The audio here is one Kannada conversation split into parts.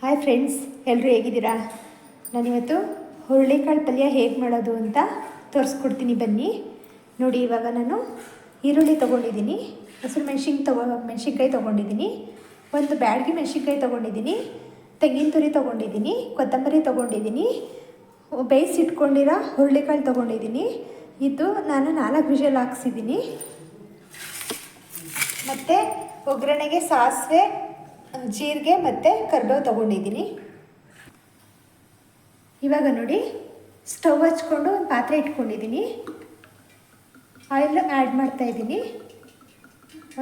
ಹಾಯ್ ಫ್ರೆಂಡ್ಸ್ ಎಲ್ಲರೂ ಹೇಗಿದ್ದೀರಾ? ನಾನಿವತ್ತು ಹುರುಳಿಕಾಳು ಪಲ್ಯ ಹೇಗೆ ಮಾಡೋದು ಅಂತ ತೋರಿಸ್ಕೊಡ್ತೀನಿ ಬನ್ನಿ. ನೋಡಿ, ಇವಾಗ ನಾನು ಈರುಳ್ಳಿ ತೊಗೊಂಡಿದ್ದೀನಿ. ಹಸಿರು ಮೆಣಸಿನ್ಕಾಯಿ ತಗೋ, ಮೆಣಸಿನ್ಕಾಯಿ ತೊಗೊಂಡಿದ್ದೀನಿ. ಒಂದು ಬ್ಯಾಡಗಿ ಮೆಣಸಿನ್ಕಾಯಿ ತೊಗೊಂಡಿದ್ದೀನಿ. ತೆಂಗಿನ ತುರಿ ತೊಗೊಂಡಿದ್ದೀನಿ. ಕೊತ್ತಂಬರಿ ತೊಗೊಂಡಿದ್ದೀನಿ. ಬೇಯಿಸಿಟ್ಕೊಂಡಿರೋ ಹುರುಳಿಕಾಳು ತೊಗೊಂಡಿದ್ದೀನಿ. ಇದು ನಾನು ನಾಲ್ಕು ವಿಷಲ್ ಹಾಕ್ಸಿದ್ದೀನಿ. ಮತ್ತು ಒಗ್ಗರಣೆಗೆ ಸಾಸಿವೆ ಜೀರಿಗೆ ಮತ್ತು ಕರ್ಬೇವು ತೊಗೊಂಡಿದ್ದೀನಿ. ಇವಾಗ ನೋಡಿ, ಸ್ಟವ್ ಹಚ್ಕೊಂಡು ಒಂದು ಪಾತ್ರೆ ಇಟ್ಕೊಂಡಿದ್ದೀನಿ. ಆಯಿಲ್ ಆ್ಯಡ್ ಮಾಡ್ತಾಯಿದ್ದೀನಿ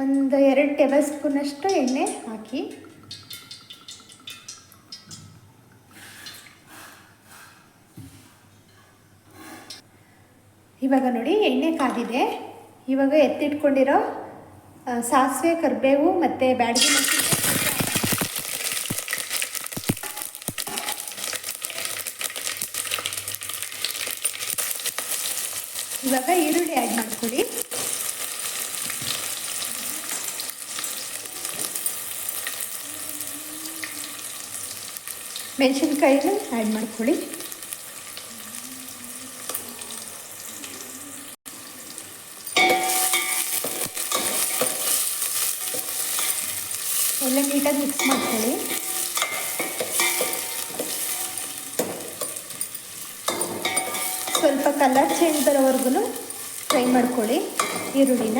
ಒಂದು ಎರಡು ಟೇಬಲ್ ಸ್ಪೂನಷ್ಟು ಎಣ್ಣೆ ಹಾಕಿ. ಇವಾಗ ನೋಡಿ, ಎಣ್ಣೆ ಕಾದಿದೆ. ಇವಾಗ ಎತ್ತಿಟ್ಕೊಂಡಿರೋ ಸಾಸಿವೆ, ಕರಿಬೇವು ಮತ್ತು ಬ್ಯಾಡಗಿ ಮೆಣಸಿನ್ಕಾಯಿ ಇವಾಗ ಈರುಳ್ಳಿ ಆ್ಯಡ್ ಮಾಡ್ಕೊಳ್ಳಿ. ಮೆಣಸಿನ್ಕಾಯಿನ ಆ್ಯಡ್ ಮಾಡ್ಕೊಳ್ಳಿ. ಎಲ್ಲ ನೀಟಾಗಿ ಮಿಕ್ಸ್ ಮಾಡ್ಕೊಳ್ಳಿ. ಸ್ವಲ್ಪ ಕಲರ್ ಚೇಂಜ್ ಬರೋವರೆಗೂ ಫ್ರೈ ಮಾಡ್ಕೊಳ್ಳಿ. ಈರುಳ್ಳಿನ.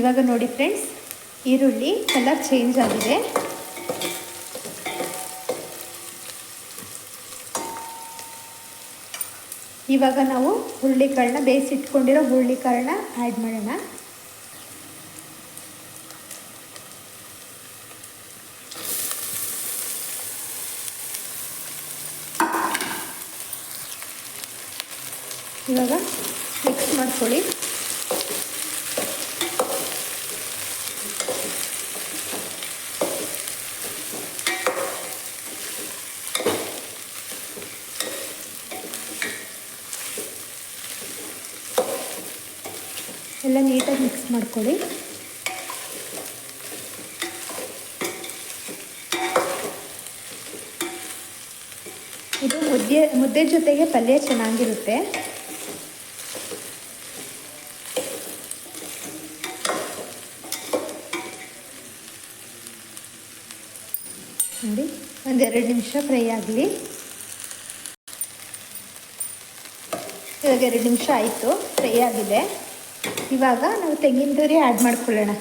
ಇವಾಗ ನೋಡಿ ಫ್ರೆಂಡ್ಸ್ ಈರುಳ್ಳಿ ಕಲರ್ ಚೇಂಜ್ ಆಗಿದೆ. ಇವಾಗ ನಾವು ಹುರುಳಿಕಾಳನ್ನ ಬೇಯಿಸಿಟ್ಕೊಂಡಿರೋ ಹುರುಳಿಕಾಳನ್ನ ಆ್ಯಡ್ ಮಾಡೋಣ. ಇವಾಗ ಮಿಕ್ಸ್ ಮಾಡ್ಕೊಳ್ಳಿ. ಎಲ್ಲ ನೀಟಾಗಿ ಮಿಕ್ಸ್ ಮಾಡ್ಕೊಳ್ಳಿ. ಇದು ಮುದ್ದೆ ಮುದ್ದೆ ಜೊತೆಗೆ ಪಲ್ಯ ಚೆನ್ನಾಗಿರುತ್ತೆ. ನೋಡಿ, ಒಂದೆರಡು ನಿಮಿಷ ಫ್ರೈ ಆಗಲಿ. ಇವಾಗ ಎರಡು ನಿಮಿಷ ಆಯಿತು, ಫ್ರೈ ಆಗಿದೆ. ಇವಾಗ ನಾವು ತೆಂಗಿನ ತುರಿ ಆ್ಯಡ್ ಮಾಡ್ಕೊಳ್ಳೋಣ.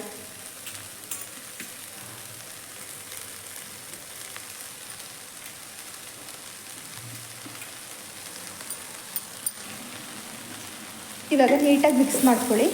ಇವಾಗ ನೀಟಾಗಿ ಮಿಕ್ಸ್ ಮಾಡ್ಕೊಳ್ಳಿ.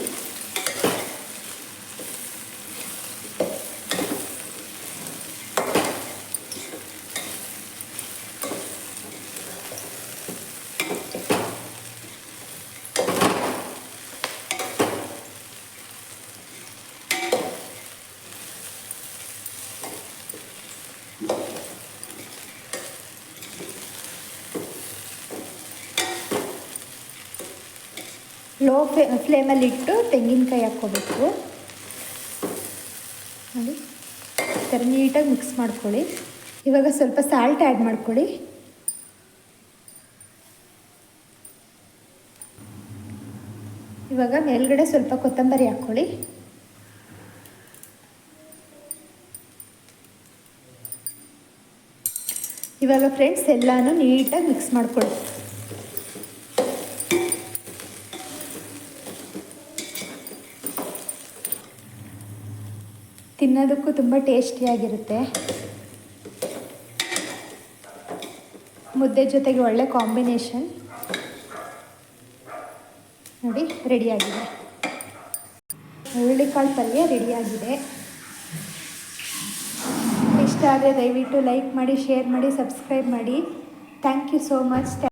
ಲೋ ಫ್ಲೇ, ಫ್ಲೇಮಲ್ಲಿ ಇಟ್ಟು ತೆಂಗಿನಕಾಯಿ ಹಾಕ್ಕೋಬೇಕು. ನೋಡಿ ಥರ ನೀಟಾಗಿ ಮಿಕ್ಸ್ ಮಾಡ್ಕೊಳ್ಳಿ. ಇವಾಗ ಸ್ವಲ್ಪ ಸಾಲ್ಟ್ ಆ್ಯಡ್ ಮಾಡ್ಕೊಳ್ಳಿ. ಇವಾಗ ಮೇಲ್ಗಡೆ ಸ್ವಲ್ಪ ಕೊತ್ತಂಬರಿ ಹಾಕ್ಕೊಳ್ಳಿ. ಇವಾಗ ಫ್ರೆಂಡ್ಸ್ ಎಲ್ಲನೂ ನೀಟಾಗಿ ಮಿಕ್ಸ್ ಮಾಡ್ಕೊಳ್ಳಿ. ತಿನ್ನೋದಕ್ಕೂ ತುಂಬ ಟೇಸ್ಟಿಯಾಗಿರುತ್ತೆ. ಮುದ್ದೆ ಜೊತೆಗೆ ಒಳ್ಳೆ ಕಾಂಬಿನೇಷನ್. ನೋಡಿ, ರೆಡಿಯಾಗಿದೆ. ಹುರುಳಿಕಾಳು ಪಲ್ಯ ರೆಡಿಯಾಗಿದೆ. ಇಷ್ಟ ಆದರೆ ದಯವಿಟ್ಟು ಲೈಕ್ ಮಾಡಿ, ಶೇರ್ ಮಾಡಿ, ಸಬ್ಸ್ಕ್ರೈಬ್ ಮಾಡಿ. Thank you so much.